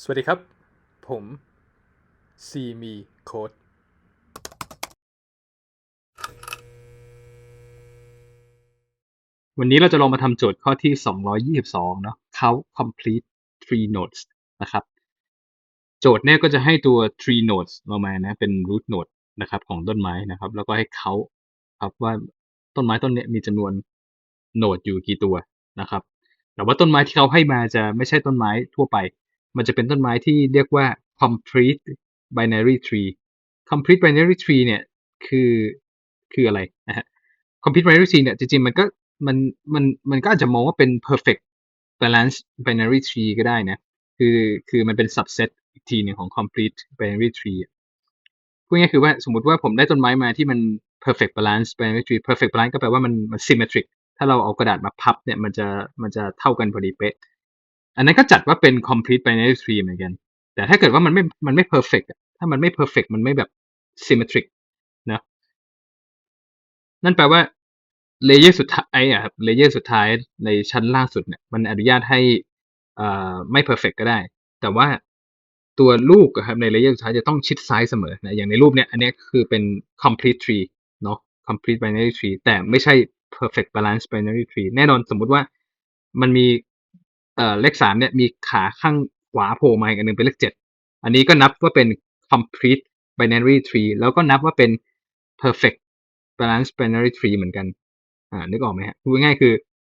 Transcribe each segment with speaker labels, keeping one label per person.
Speaker 1: สวัสดีครับ ผมซีมีโค้ดวันนี้เราจะลองมาทำโจทย์ข้อที่ 222 เนาะ count complete tree nodes นะครับ โจทย์เนี่ยก็จะให้ตัว tree nodes เรามานะ เป็น root node นะครับ ของต้นไม้นะครับ แล้วก็ให้เขาครับว่าต้นไม้ต้นเนี้ยมีจำนวนโนดอยู่กี่ตัวนะครับ แต่ว่าต้นไม้ที่เขาให้มาจะไม่ใช่ต้นไม้ทั่วไป มันจะเป็นต้นไม้ที่เรียกว่า complete binary tree complete binary tree เนี่ยคือคืออะไรนะฮะ complete binary tree เนี่ยจริงๆมันก็มันมันมันก็อาจจะมองว่าเป็น perfect balance binary tree ก็ได้นะ คือคือมันเป็น subset อีกทีหนึ่งของ complete binary tree พูดง่ายคือว่าสมมติว่าผมได้ต้นไม้มาที่มัน perfect balance binary tree perfect balance ก็แปลว่ามันมัน symmetric ถ้าเราเอากระดาษมาพับเนี่ยมันจะมันจะเท่ากันพอดีเป๊ะ อันนั้นก็จัดว่าเป็น complete binary tree เหมือนกัน แต่ถ้าเกิดว่ามันไม่มันไม่ perfect ถ้ามันไม่ perfect มันไม่แบบ symmetric นะนั่นแปลว่าเลเยอร์สุดท้ายอะครับเลเยอร์สุดท้ายในชั้นล่างสุดเนี่ยมันอนุญาตให้อ่าไม่ perfect ก็ได้ แต่ว่าตัวลูกครับในเลเยอร์สุดท้ายจะต้องชิดซ้ายเสมอนะอย่างในรูปเนี้ยอันนี้คือเป็น complete tree เนาะ complete binary tree แต่ไม่ใช่ perfect balance binary tree แน่นอนสมมุติว่ามันมี เลขสามเนี่ยมีขาข้างขวาโผล่มาอีกอันหนึ่งเป็นเลขเจ็ดอันนี้ก็นับว่าเป็น complete binary tree แล้วก็นับว่าเป็น perfect balance binary tree เหมือนกัน อ่านึกออกไหมฮะพูดง่ายคือ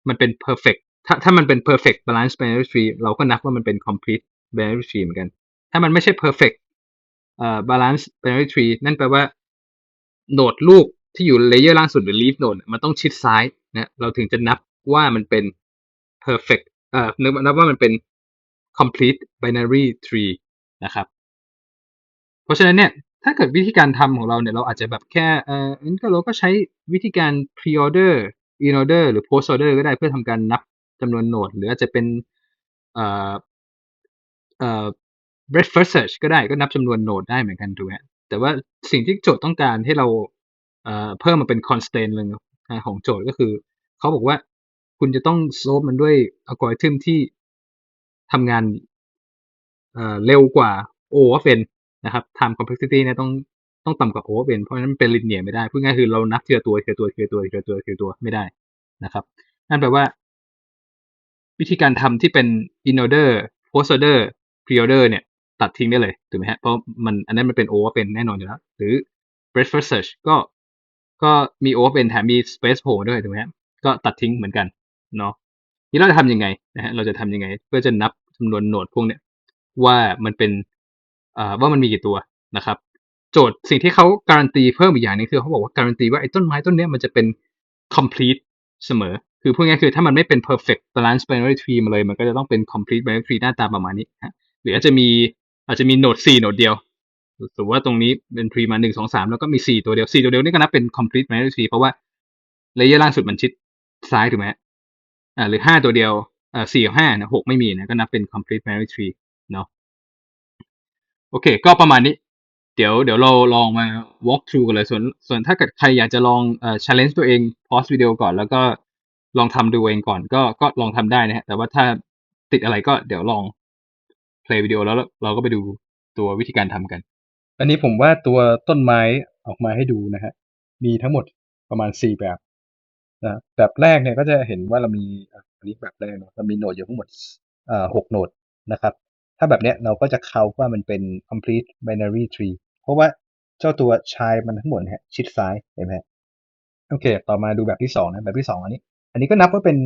Speaker 1: มันเป็น perfect ถ้าถ้ามันเป็น perfect balance binary tree เราก็นับว่ามันเป็น complete binary tree เหมือนกัน ถ้ามันไม่ใช่ perfect เอ่อ balance binary tree นั่นแปลว่าโหนดลูกที่อยู่เลเยอร์ล่างสุดหรือ leaf node มันต้องชิดซ้ายนะเราถึงจะนับว่ามันเป็น perfect อ่อนึกนับว่ามันเป็น complete binary tree นะครับ เพราะฉะนั้นเนี่ย ถ้าเกิดวิธีการทำของเราเนี่ย เราอาจจะแบบแค่เอ่องั้นก็เราก็ใช้วิธีการ pre order in order หรือ post order ก็ได้เพื่อทำการนับจำนวนโหนด หรืออาจจะเป็นเอ่อเอ่อ breadth first search ก็ได้ก็นับจำนวนโหนดได้เหมือนกันถูกไหมแต่ว่าสิ่งที่โจทย์ต้องการให้เราเอ่อเพิ่มมาเป็น constraint เลยนะของโจทย์ก็คือ เขาบอกว่า คุณจะต้องโซฟมันด้วยอัลกอริทึมที่ทำงานเอ่อเร็วกว่า O of n นนะครับ time complexity เนี่ยต้องต้องต่ำกว่า O of n เฟนเพราะฉะนั้นมันเป็น linear ไม่ได้พูดง่ายคือเรานับเทีละตัวเทีละตัวเทีละตัวเทีละตัวเทีละตัวไม่ได้นะครับ นั่นแปลว่า วิธีการทำที่เป็น in order post order pre order เนี่ย ตัดทิ้งได้เลยถูกไหมฮะเพราะมันอันนั้นมันเป็น O of n แน่นอนอยู่แล้ว หรือ breadth first search ก็ก็มี O of n แถมมี space โผล่ด้วยถูกไหมฮะก็ตัดทิ้งเหมือนกัน เนาะนี่เราจะทำยังไงนะฮะเราจะทำยังไง เพื่อจะนับจำนวนโหนดพวกเนี้ยว่ามันเป็นอ่าว่ามันมีกี่ตัวนะครับ โจทย์สิ่งที่เขาการันตีเพิ่มอีกอย่างนึงคือเขาบอกว่าการันตีว่าไอ้ต้นไม้ต้นเนี้ยมันจะเป็น complete เสมอ คือพูดง่ายคือถ้ามันไม่เป็น perfect balance binary tree มาเลย มันก็จะต้องเป็น complete binary tree หน้าตาประมาณนี้ฮะหรืออาจจะมีอาจจะมีโหนดสี่โหนดเดียวสมมติว่าตรงนี้เป็น tree มาหนึ่งสองสามแล้วก็มีสี่ตัวเดียวสี่ตัวเดียวนี่ก็นับเป็น complete binary tree เพราะว่าเลเยอร์ล่างสุดมันชิดซ้ายถูกไหม อ่าหรือห้าตัวเดียวอ่าสี่กับห้านะหกไม่มีนะก็นับเป็น complete binary tree เนาะโอเค ก็ประมาณนี้ เดี๋ยวเดี๋ยวเราลองมา walk through กันเลยส่วนส่วนถ้าเกิดใครอยากจะลองเอ่อ challenge ตัวเอง pause วิดีโอก่อน แล้วก็ลองทำดูเองก่อน ก็ก็ลองทำได้นะฮะแต่ว่าถ้าติดอะไรก็เดี๋ยวลอง play วิดีโอแล้วเราก็ไปดูตัววิธีการทำกัน อันนี้ผมว่าตัวต้นไม้ออกมาให้ดูนะฮะมีทั้งหมดประมาณสี่แบบ นะแบบแรกเนี่ยก็จะเห็นว่าเรามีอะอันนี้แบบแรกเนาะเรามีโหนดอยู่ทั้งหมดอ่อหกโหนดนะครับ ถ้าแบบเนี้ยเราก็จะเขาว่ามันเป็น complete binary tree เพราะว่าเจ้าตัวชายมันทั้งหมดเนี่ยชิดซ้ายเห็นไหมโอเค ต่อมาดูแบบที่สองนะแบบที่สองอันนี้ อันนี้ก็นับว่าเป็น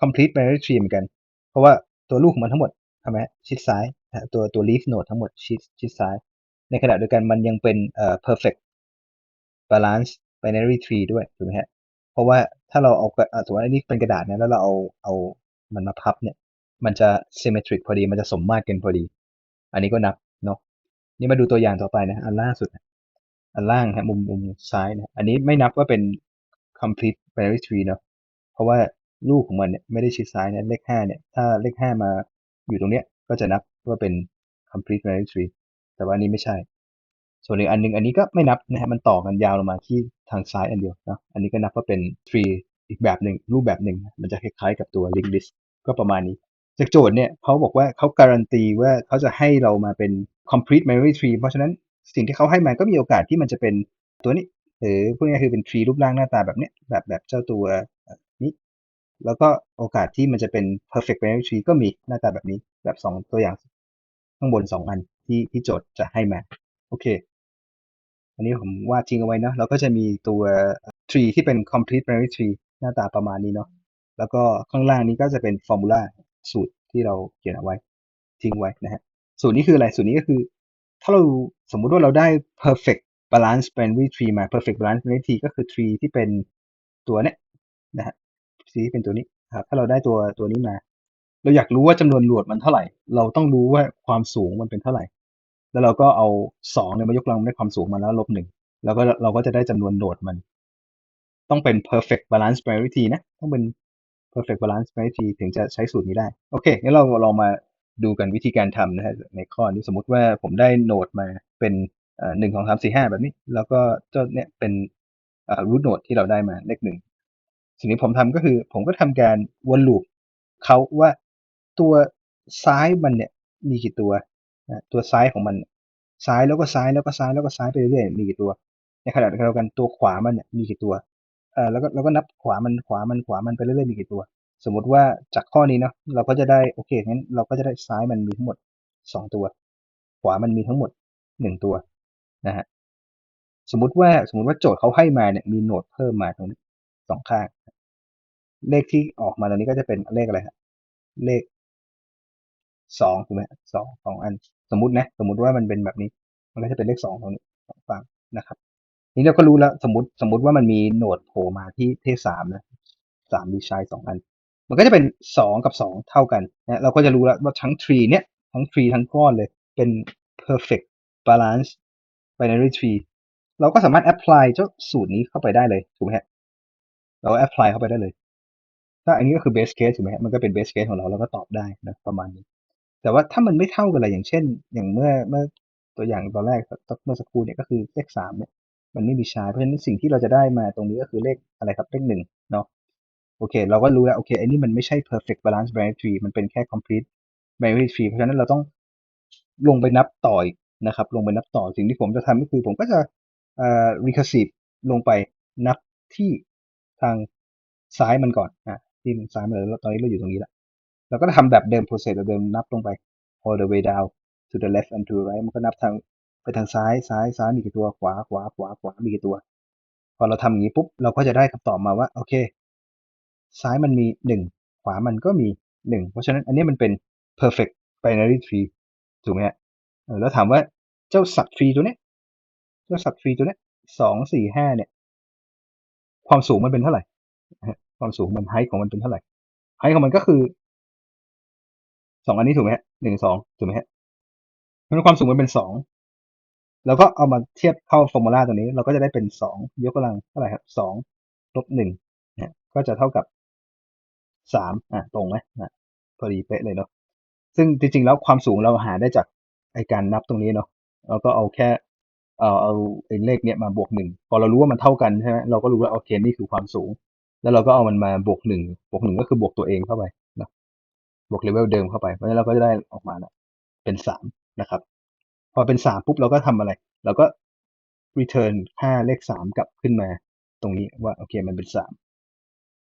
Speaker 1: complete binary tree เหมือนกัน เพราะว่าตัวลูกของมันทั้งหมดทำไมชิดซ้ายตัวตัว leaf node ทั้งหมดชิดชิดซ้าย ในขณะเดียวกันมันยังเป็นเอ่อ perfect balance binary tree ด้วยถูกไหมฮะ เพราะว่าถ้าเราเอากระอะสมมติว่าอันนี้เป็นกระดาษนะแล้วเราเอาเอามันมาพับเนี่ย มันจะ symmetric พอดีมันจะสมมาตรกันพอดี อันนี้ก็นับเนาะนี่มาดูตัวอย่างต่อไปนะอันล่าสุด อันล่างฮะมุมมุมซ้ายนะอันนี้ไม่นับว่าเป็น complete binary tree เนาะเพราะว่าลูกของมันเนี่ยไม่ได้ชิดซ้ายนะเลขห้าเนี่ยถ้าเลขห้ามาอยู่ตรงเนี้ยก็จะนับว่าเป็น complete binary tree แต่ว่านนี้ไม่ใช่ ส่วนอีกอันหนึงอันนี้ก็ไม่นับนะฮะมันต่อกันยาวลงมาที่ทางซ้ายอันเดียวนะอันนี้ก็นับว่าเป็น tree อีกแบบหนึ่งรูปแบบหนึ่งมันจะคล้ายๆกับตัว linked list ก็ประมาณนี้
Speaker 2: จากโจทย์เนี่ยเขาบอกว่าเขาการันตีว่าเขาจะให้เรามาเป็น complete memory tree เพราะฉะนั้นสิ่งที่เขาให้มาก็มีโอกาสที่มันจะเป็นตัวนี้หรือพูดง่ายๆคือเป็น tree รูปร่างหน้าตาแบบเนี้ยแบบแบบเจ้าตัวนี้ แล้วก็โอกาสที่มันจะเป็น perfect binary tree ก็มีหน้าตาแบบนี้แบบสองตัวอย่างข้างบนสองอันที่ที่โจทย์จะให้มาโอเค อันนี้ผมวาดทิ้งเอาไว้เนาะแล้วก็จะมีตัว tree ที่เป็น complete binary tree หน้าตาประมาณนี้เนาะแล้วก็ข้างล่างนี้ก็จะเป็น formula สูตรที่เราเขียนเอาไว้ ทิ้งไว้นะฮะสูตรนี้คืออะไรสูตรนี้ก็คือ ถ้าเราสมมุติว่าเราได้ perfect balance binary tree มา perfect balance binary tree ก็คือ tree ที่เป็นตัวเนี้ยนะฮะ tree ที่เป็นตัวนี้ครับถ้าเราได้ตัวตัวนี้มา เราอยากรู้ว่าจำนวนหลวดมันเท่าไหร่ เราต้องรู้ว่าความสูงมันเป็นเท่าไหร่ แล้วเราก็เอาสองเนี่ยมายกกำลังได้ความสูงมาแล้วลบหนึ่งแล้วก็เราก็จะได้จำนวนโหลดมัน ต้องเป็น perfect balance binary tree นะ ต้องเป็น perfect balance binary tree ถึงจะใช้สูตรนี้ได้ โอเคงั้นเราลองมาดูกันวิธีการทำนะฮะในข้อนี้สมมติว่าผมได้โนดมาเป็นหนึ่งสองสามสี่ห้าแบบนี้ แล้วก็เจ้าเนี่ยเป็น root node ที่เราได้มาเลขหนึ่งสิ่งที่ผมทำก็คือ ผมก็ทำการวนลูปเขาว่าตัวซ้ายมันเนี่ยมีกี่ตัว ตัวซ้ายของมันซ้ายแล้วก็ซ้ายแล้วก็ซ้ายแล้วก็ซ้ายไปเรื่อยๆมีกี่ตัว ในขณะเดียวกันตัวขวามันเนี่ยมีกี่ตัวเออแล้วก็เราก็นับขวามันขวามันขวามันไปเรื่อยๆมีกี่ตัว สมมติว่าจากข้อนี้เนาะเราก็จะได้โอเคงั้นเราก็จะได้ซ้ายมันมีทั้งหมดสองตัว ขวามันมีทั้งหมดหนึ่งตัวนะฮะสมมติว่าสมมติว่าโจทย์เขาให้มาเนี่ยมีโหนดเพิ่มมาตรงนี้สองข้าง เลขที่ออกมาตรงนี้ก็จะเป็นเลขอะไรฮะเลขสองถูกไหมสองสองอัน สมมตินะ สมมติว่ามันเป็นแบบนี้ มันก็จะเป็นเลขสองตรงนี้สองฝั่งนะครับนี่เราก็รู้แล้วสมมติสมมติว่ามันมีโหนดโผล่มาที่เทสามนะสามมีชายสองอัน มันก็จะเป็นสองกับสองเท่ากันนะเราก็จะรู้แล้วว่าทั้ง tree เนี่ยทั้ง tree ทั้งก้อนเลยเป็น perfect balance binary tree เราก็สามารถ apply เจ้าสูตรนี้เข้าไปได้เลยถูกไหมฮะเรา apply เข้าไปได้เลย ถ้าอันนี้ก็คือ base case ถูกไหมฮะมันก็เป็น base case ของเราเราก็ตอบได้นะประมาณนี้ แต่ว่าถ้ามันไม่เท่ากันเลยอย่างเช่น อย่างเมื่อเมื่อตัวอย่างตอนแรกเมื่อสักครู่เนี่ยก็คือเลขสามเนี่ยมันไม่มีชายเพราะฉะนั้นสิ่งที่เราจะได้มาตรงนี้ก็คือเลขอะไรครับเลขหนึ่งเนาะโอเค เราก็รู้แล้วโอเคไอ้นี่มันไม่ใช่ perfect balance binary tree มันเป็นแค่ complete binary tree เพราะฉะนั้นเราต้องลงไปนับต่ออีกนะครับ ลงไปนับต่อสิ่งที่ผมจะทำก็คือผมก็จะเอ่อ recursive ลงไปนับที่ทางซ้ายมันก่อนอะที่ซ้ายมันเลยตอนนี้เราอยู่ตรงนี้แล้ว เราก็ทำแบบเดิม process แบบเดิมนับลงไป all the way down to the left and to the right มันก็นับทางไปทางซ้ายซ้ายซ้ายมีกี่ตัวขวาขวาขวาขวามีกี่ตัว พอเราทำอย่างนี้ปุ๊บเราก็จะได้คำตอบมาว่าโอเค ซ้ายมันมีหนึ่งขวามันก็มีหนึ่งเพราะฉะนั้นอันนี้มันเป็น perfect binary tree ถูกไหมฮะแล้วถามว่าเจ้า sub tree ตัวเนี้ยเจ้า sub tree ตัวเนี้ยสองสี่ห้าเนี่ย ความสูงมันเป็นเท่าไหร่ความสูงมัน height ของมันเป็นเท่าไหร่ height ของมันก็คือ สองอันนี้ถูกไหมฮะหนึ่งสองถูกไหมฮะเพราะความสูงมันเป็นสองแล้วก็เอามาเทียบเข้าฟอร์มูลาตัวนี้เราก็จะได้เป็นสองยกกำลังเท่าไหร่ครับสองลบหนึ่งนะก็จะเท่ากับสามอะตรงไหมนะพอดีเป๊ะเลยเนาะซึ่งจริงๆแล้วความสูงเราหาได้จากไอการนับตรงนี้เนาะเราก็เอาแค่เอาเอาไอเลขเนี้ยมาบวกหนึ่งพอเรารู้ว่ามันเท่ากันใช่ไหมเราก็รู้ว่าโอเคนี่คือความสูง แล้วเราก็เอามันมาบวกหนึ่งบวกหนึ่งก็คือบวกตัวเองเข้าไป บวกเลเวลเดิมเข้าไป เพราะฉะนั้นเราก็จะได้ออกมานะเป็นสามนะครับ พอเป็นสามปุ๊บเราก็ทำอะไร เราก็ return ค่าเลขสามกลับขึ้นมาตรงนี้ว่าโอเคมันเป็นสาม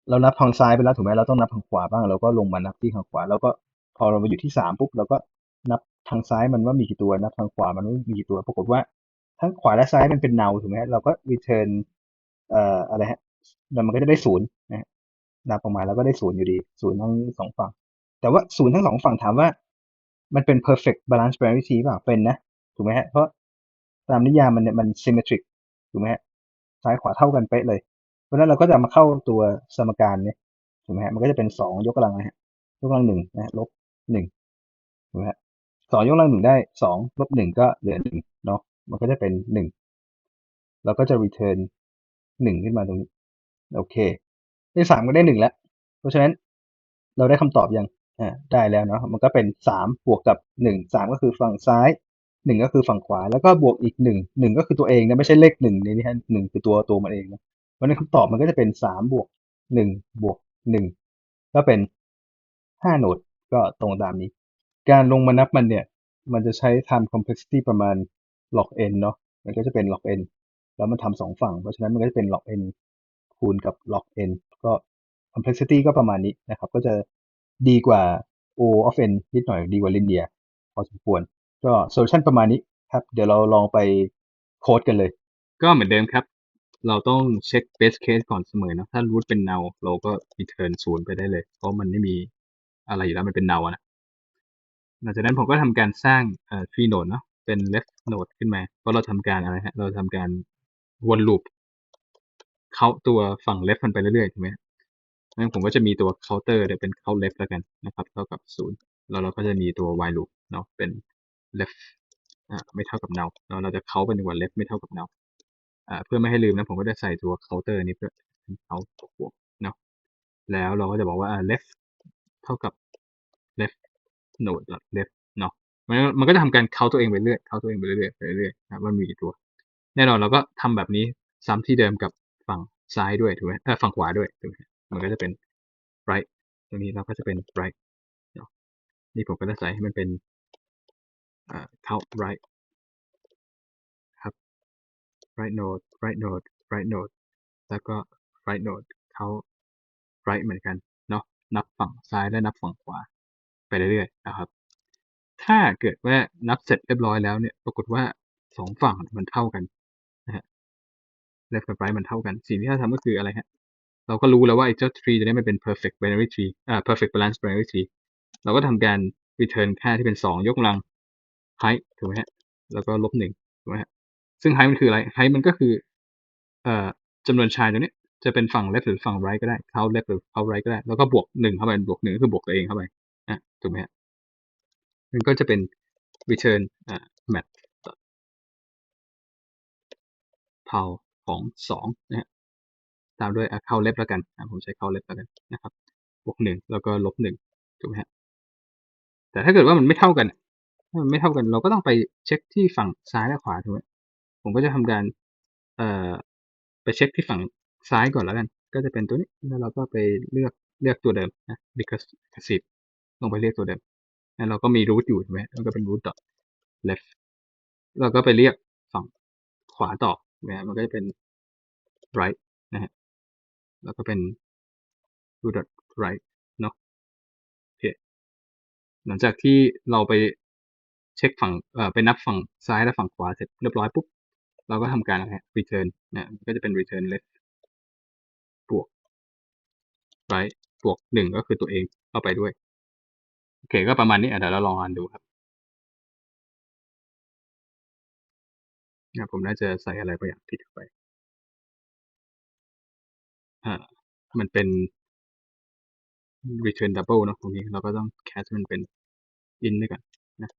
Speaker 2: เรานับทางซ้ายไปแล้วถูกไหมเราต้องนับทางขวาบ้างเราก็ลงมานับที่ทางขวา แล้วก็พอเรามาอยู่ที่สามปุ๊บเราก็นับทางซ้ายมันว่ามีกี่ตัวนับทางขวามันว่ามีกี่ตัวปรากฏว่าทั้งขวาและซ้ายมันเป็นเนาถูกไหมเราก็ return เอ่ออะไรฮะแล้วมันก็จะได้ศูนย์นะนับออกมาแล้วก็ได้ศูนย์อยู่ดีศูนย์ทั้งสองฝั่ง แต่ว่าศูนย์ทั้งสองฝั่งถามว่า มันเป็น perfect balance binary tree เปล่าเป็นนะ ถูกไหมฮะ เพราะตามนิยามมันเนี่ยมัน symmetric ถูกไหมฮะ ซ้ายขวาเท่ากันเป๊ะเลย เพราะฉะนั้นเราก็จะมาเข้าตัวสมการเนี่ยถูกไหมฮะ มันก็จะเป็นสองยกกำลังนะฮะ ยกกำลังหนึ่งนะ ลบหนึ่งถูกไหมฮะสองยกกำลังหนึ่งได้สองลบหนึ่งก็เหลือหนึ่งเนาะ มันก็จะเป็นหนึ่งเราก็จะ return หนึ่งขึ้นมาตรงนี้ โอเค ได้สามก็ได้หนึ่งแล้ว เพราะฉะนั้นเราได้คำตอบยัง ได้แล้วเนาะมันก็เป็นสามบวกกับหนึ่งสามก็คือฝั่งซ้ายหนึ่งก็คือฝั่งขวา แล้วก็บวกอีกหนึ่งหนึ่งก็คือตัวเองนะไม่ใช่เลขหนึ่งในนี้ฮะหนึ่งคือตัวตัวมันเองนะเพราะนั้นคำตอบมันก็จะเป็นสามบวกหนึ่งบวกหนึ่งก็เป็นห้าโหนดก็ตรงตามนี้ การลงมานับมันเนี่ย มันจะใช้ time complexity ประมาณ log n เนาะมันก็จะเป็น log n แล้วมันทำสองฝั่ง เพราะฉะนั้นมันก็จะเป็น log n คูณกับ log n ก็ complexity ก็ประมาณนี้นะครับ ก็จะ ดีกว่า O of n นิดหน่อยดีกว่า linear พอสมควร ก็ solution ประมาณนี้ครับ เดี๋ยวเราลองไปโค้ดกันเลย
Speaker 1: ก็เหมือนเดิมครับ เราต้องเช็ค best case ก่อนเสมอเนะถ้า root เป็น null เราก็ return ศูนย์ไปได้เลย เพราะมันไม่มีอะไรอยู่แล้วมันเป็น null นะหลังจากนั้นผมก็ทำการสร้างเอ่อ tree node เนาะเป็น left node ขึ้นมาเพราะเราทำการอะไรฮะเราทำการวน loop เขาตัวฝั่ง left มันไปเรื่อยๆถูกไหม งั้นผมก็จะมีตัว counter เดี๋ยวเป็น count left แล้วกันนะครับ เท่ากับศูนย์แล้วเราก็จะมีตัว while loop เนาะเป็น left อ่าไม่เท่ากับ null แล้วเราจะ count เป็นว่า left ไม่เท่ากับ null อ่าเพื่อไม่ให้ลืมนะผมก็จะใส่ตัว counter นี้เพื่อเป็น count บวกเนาะแล้วเราก็จะบอกว่าอ่า left เท่ากับ left node left เนาะมันมันก็จะทำการ count ตัวเองไปเรื่อย count ตัวเองไปเรื่อยไปเรื่อยนะครับว่ามีกี่ตัว แน่นอนเราก็ทำแบบนี้ซ้ำที่เดิมกับฝั่งซ้ายด้วยถูกไหมเออฝั่งขวาด้วยถูกไหม มันก็จะเป็น right ตรงนี้เราก็จะเป็น right นี่ผมก็จะใส่ให้มันเป็น count right ครับ right node right node right node แล้วก็ right node count right เหมือนกันเนาะนับฝั่งซ้ายและนับฝั่งขวา ไปเรื่อยๆนะครับ ถ้าเกิดว่านับเสร็จเรียบร้อยแล้วเนี่ยปรากฏว่าสองฝั่งมันเท่ากันนะฮะ left กับ right มันเท่ากัน สิ่งที่เราทำก็คืออะไรฮะ เราก็รู้แล้วว่าไอ้เจ้า tree ตัวนี้มันเป็น perfect binary tree อ่า perfect balance binary tree เราก็ทำการ return ค่าที่เป็นสองยกกำลัง height ถูกไหมฮะ แล้วก็ลบหนึ่งถูกไหมฮะ ซึ่ง height มันคืออะไร height มันก็คือเอ่อจำนวนชายตัวนี้จะเป็นฝั่ง left หรือฝั่ง right ก็ได้ count left หรือ count right ก็ได้ แล้วก็บวกหนึ่งเข้าไป บวกหนึ่งก็คือบวกตัวเองเข้าไป อะ ถูกไหมฮะ มันก็จะเป็น return อ่า match power ของสองนะฮะ ตามด้วยอะ count left แล้วกันผมใช้ count left แล้วกันนะครับบวกหนึ่งแล้วก็ลบหนึ่งถูกไหมฮะแต่ถ้าเกิดว่ามันไม่เท่ากันถ้ามันไม่เท่ากัน เราก็ต้องไปเช็คที่ฝั่งซ้ายและขวาถูกไหมผมก็จะทำการเอ่อไปเช็คที่ฝั่งซ้ายก่อนแล้วกัน ก็จะเป็นตัวนี้ แล้วเราก็ไปเลือกเลือกตัวเดิมนะ recursive ลงไปเรียกตัวเดิมแล้วเราก็มี root อยู่ถูกไหมแล้วก็เป็น root dot left เราก็ไปเรียกฝั่งขวาต่อนะมันก็จะเป็น right นะฮะ แล้วก็เป็น root dot right เนาะโอเคหลังจากที่เราไปเช็คฝั่งเอ่อไปนับฝั่งซ้ายและฝั่งขวาเสร็จเรียบร้อยปุ๊บ เราก็ทำการอะไร return นะก็จะเป็น return left บวก right บวกหนึ่งก็คือตัวเองเข้าไปด้วย โอเคก็ประมาณนี้เดี๋ยวเราลองอ่านดูครับผมน่าจะใส่อะไรบางอย่างผิดไป อ่า มันเป็น return double เนอะตรงนี้เราก็ต้อง cast มันเป็น in ด้วยกันนะ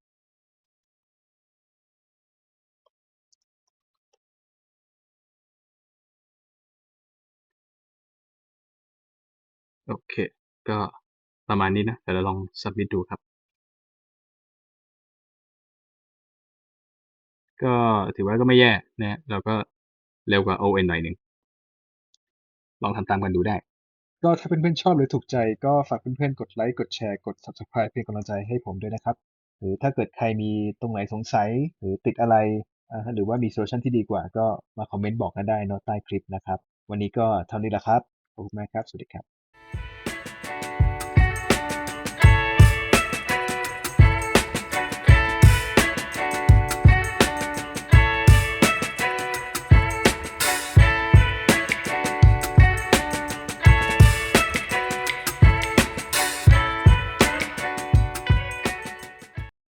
Speaker 1: โอเค ก็ประมาณนี้นะเดี๋ยวเราลอง submit ดูครับ ก็ถือว่าก็ไม่แย่นะเราก็เร็วกว่า ON หน่อยหนึ่ง ลองทำตามกันดูได้
Speaker 2: ก็ถ้าเพื่อนๆชอบหรือถูกใจก็ฝากเพื่อนๆกดไลค์กดแชร์กด subscribe เป็นกำลังใจให้ผมด้วยนะครับ หรือถ้าเกิดใครมีตรงไหนสงสัยหรือติดอะไรหรือว่ามีโซลูชันที่ดีกว่าก็มาคอมเมนต์บอกกันได้เนอะใต้คลิปนะครับ วันนี้ก็เท่านี้แหละครับขอบคุณมากครับ สวัสดีครับ